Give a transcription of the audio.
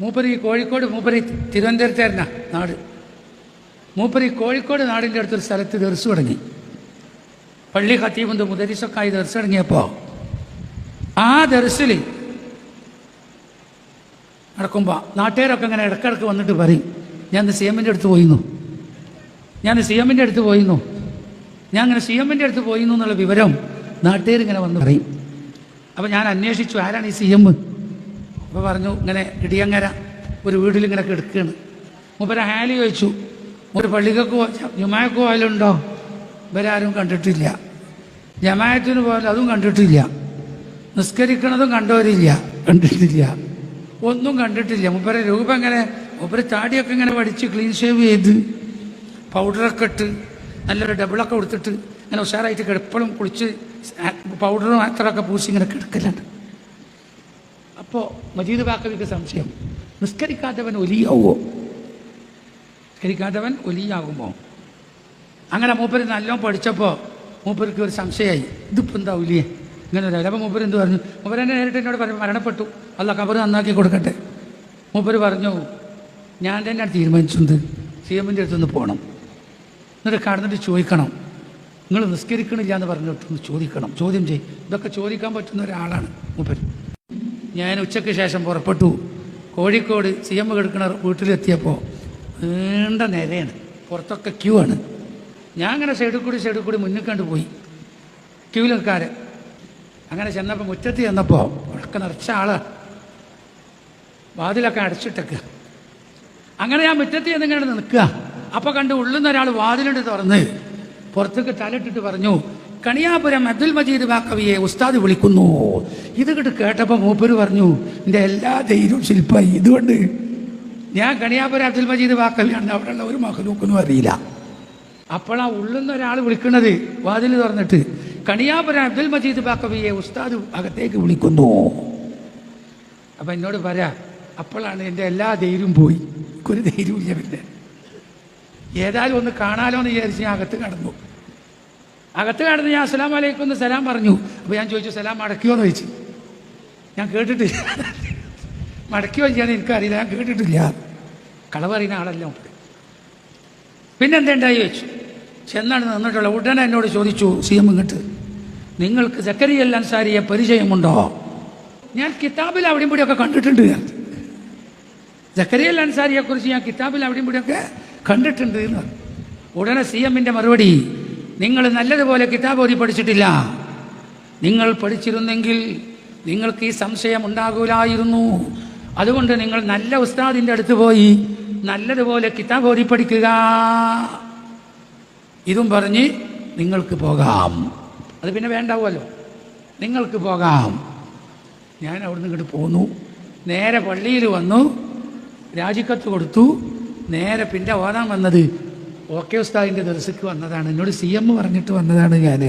മൂപ്പര് ഈ കോഴിക്കോട് മൂപ്പര് തിരുവനന്തപുരത്തായിരുന്ന നാട്. മൂപ്പര് ഈ കോഴിക്കോട് നാടിന്റെ അടുത്തൊരു സ്ഥലത്ത് ദർസ് തുടങ്ങി. പള്ളി ഖത്തീബുണ്ട് മുദരിസൊക്കായി ദർസ് തുടങ്ങിയപ്പോൾ ആ ദർസിൽ നടക്കുമ്പോൾ നാട്ടുകാരൊക്കെ ഇങ്ങനെ ഇടക്കിടക്ക് വന്നിട്ട് പറയും ഞാൻ സി എമ്മിന്റെ അടുത്ത് പോയിരുന്നു ഞാൻ സി എമ്മിന്റെ അടുത്ത് പോയിരുന്നു ഞാൻ അങ്ങനെ സി എമ്മിന്റെ അടുത്ത് പോയിരുന്നു എന്നുള്ള വിവരം നാട്ടുകാരിങ്ങനെ വന്ന് പറയും. അപ്പോൾ ഞാൻ അന്വേഷിച്ചു ആരാണ് ഈ സി എം? അപ്പോൾ പറഞ്ഞു ഇങ്ങനെ ഇടിയങ്ങര ഒരു വീട്ടിൽ ഇങ്ങനെ കിടക്കുകയാണ്. മൂപ്പര ഹാലി ചോദിച്ചു ഒരു പള്ളിക്കൊക്കെ ജുമായക്ക് പോയാലുണ്ടോ? ഇവരാരും കണ്ടിട്ടില്ല. ജമായത്തിന് പോയാലും അതും കണ്ടിട്ടില്ല. നിസ്കരിക്കണതും കണ്ടവരില്ല. കണ്ടിട്ടില്ല. ഒന്നും കണ്ടിട്ടില്ല. മൂപ്പര രൂപം ഇങ്ങനെ മുപ്പര താടിയൊക്കെ ഇങ്ങനെ പഠിച്ച് ക്ലീൻ ഷേവ് ചെയ്ത് പൗഡറൊക്കെ ഇട്ട് നല്ലൊരു ഡബിളൊക്കെ കൊടുത്തിട്ട് ഇങ്ങനെ ഉഷാറായിട്ട് കിടപ്പളും കുളിച്ച് പൗഡറും അത്രയൊക്കെ പൂശി ഇങ്ങനെ കിടക്കലുണ്ട്. അപ്പോൾ മജീദ് ബാക്കവിക്ക് സംശയം. നിസ്കരിക്കാത്തവൻ ഒലിയാവോ നിസ്കരിക്കാത്തവൻ ഒലിയാകുമോ അങ്ങനെ മൂപ്പര് നല്ലോണം പഠിച്ചപ്പോൾ മൂപ്പർക്ക് ഒരു സംശയമായി ഇതിപ്പോൾ എന്താ ഒലിയെ? ഇങ്ങനെ ഒരു അപ്പോൾ മൂപ്പര് എന്ത് പറഞ്ഞു? മൂപ്പര് എന്നെ നേരിട്ട് എന്നോട് പറഞ്ഞു മരണപ്പെട്ടു. അല്ല കബർ നന്നാക്കി കൊടുക്കട്ടെ. മൂപ്പര് പറഞ്ഞു ഞാൻ തന്നെ തീരുമാനിച്ചത് സി എമ്മിന്റെ അടുത്തൊന്ന് പോകണം എന്നിട്ട് കടന്നിട്ട് ചോദിക്കണം. നിങ്ങൾ നിസ്കരിക്കണില്ല എന്ന് പറഞ്ഞിട്ട് ചോദിക്കണം. ചോദ്യം ചെയ്യും. ഇതൊക്കെ ചോദിക്കാൻ പറ്റുന്ന ഒരാളാണ് മൂപ്പര്. ഞാൻ ഉച്ചയ്ക്ക് ശേഷം പുറപ്പെട്ടു. കോഴിക്കോട് സി എം കിടക്കുന്ന വീട്ടിലെത്തിയപ്പോൾ നീണ്ട നിരയാണ്. പുറത്തൊക്കെ ക്യൂ ആണ്. ഞാൻ അങ്ങനെ സൈഡിൽ കൂടി സൈഡിൽ കൂടി മുന്നിൽ കണ്ട് പോയി. ക്യൂ നിൽക്കാറ് അങ്ങനെ ചെന്നപ്പോൾ മുറ്റത്ത് ചെന്നപ്പോൾ ഒക്കെ നിറച്ച ആളാണ് വാതിലൊക്കെ അടച്ചിട്ടൊക്കെ. അങ്ങനെ ഞാൻ മുറ്റത്ത് ചെന്ന് ഇങ്ങനെ നിൽക്കുക. അപ്പോൾ കണ്ട് ഉള്ളുന്ന ഒരാൾ വാതിലിട്ട് തുറന്ന് പുറത്തേക്ക് തലയിട്ടിട്ട് പറഞ്ഞു കണിയാപുരം അബ്ദുൽ മജീദ് ബാക്കവിയെ ഉസ്താദ് വിളിക്കുന്നു. ഇത് കിട്ട് കേട്ടപ്പോൾ മൂപ്പര് പറഞ്ഞു എന്റെ എല്ലാ ധൈര്യവും ശില്പായി. ഇതുകൊണ്ട് ഞാൻ കണിയാപുരം അബ്ദുൽ മജീദ് ബാക്കവിയാണ് അവിടെയുള്ള ഒരു മഹലൂക്കൊന്നും അറിയില്ല. അപ്പോഴാ ഉള്ളുന്ന ഒരാൾ വിളിക്കുന്നത് വാതിൽ തുറന്നിട്ട് കണിയാപുരം അബ്ദുൽ മജീദ് ബാക്കവിയെ ഉസ്താദ് അകത്തേക്ക് വിളിക്കുന്നു. അപ്പം എന്നോട് പറയാ അപ്പോഴാണ് എന്റെ എല്ലാ ധൈര്യവും പോയി ഒരു ധൈര്യവും ഇല്ല പിന്നെ. ഏതായാലും ഒന്ന് കാണാലോ എന്ന് വിചാരിച്ച് ഞാൻ അകത്ത് കടന്നു. അകത്ത് കാണുന്ന ഞാൻ അസ്സലാം വലൈക്കും എന്ന് സലാം പറഞ്ഞു. അപ്പോൾ ഞാൻ ചോദിച്ചു സലാം മടക്കിയോ എന്ന് ചോദിച്ചു. ഞാൻ കേട്ടിട്ടില്ല. മടക്കിയോ ചെയ്യാൻ എനിക്കറിയില്ല. ഞാൻ കേട്ടിട്ടില്ല. കള പറയുന്ന ആളല്ല. പിന്നെന്തുണ്ടായി ചോദിച്ചു. ചെന്നാണ് നിന്നിട്ടുള്ള ഉടനെ എന്നോട് ചോദിച്ചു സി എം ഇങ്ങോട്ട്. നിങ്ങൾക്ക് സക്കരിയൽ അൻസാരിയെ പരിചയമുണ്ടോ? ഞാൻ കിതാബിൽ അവിടെയും ഇവിടെയൊക്കെ കണ്ടിട്ടുണ്ട് ഞാൻ. ജക്കരിയൽ അൻസാരിയെ കുറിച്ച് ഞാൻ കിതാബിൽ അവിടെയും ഇവിടെയൊക്കെ കണ്ടിട്ടുണ്ട് എന്ന് ഉടനെ സി എമ്മിന്റെ മറുപടി നിങ്ങൾ നല്ലതുപോലെ കിതാബ് ഓതി പഠിച്ചിട്ടില്ല. നിങ്ങൾ പഠിച്ചിരുന്നെങ്കിൽ നിങ്ങൾക്ക് ഈ സംശയം ഉണ്ടാകൂലായിരുന്നു. അതുകൊണ്ട് നിങ്ങൾ നല്ല ഉസ്താദിന്റെ അടുത്ത് പോയി നല്ലതുപോലെ കിതാബ് ഓതി പഠിക്കുക. ഇതും പറഞ്ഞ് നിങ്ങൾക്ക് പോകാം. അത് പിന്നെ വേണ്ടാവുമല്ലോ. നിങ്ങൾക്ക് പോകാം. ഞാൻ അവിടുന്ന് ഇങ്ങോട്ട് പോന്നു. നേരെ പള്ളിയിൽ വന്നു. രാജിക്കത്ത് കൊടുത്തു. നേരെ പിന്നെ ഓതാൻ വന്നത് ഓക്കെ ഉസ്താദിന്റെ ദിവസക്ക് വന്നതാണ്. എന്നോട് സി എം പറഞ്ഞിട്ട് വന്നതാണ് ഞാൻ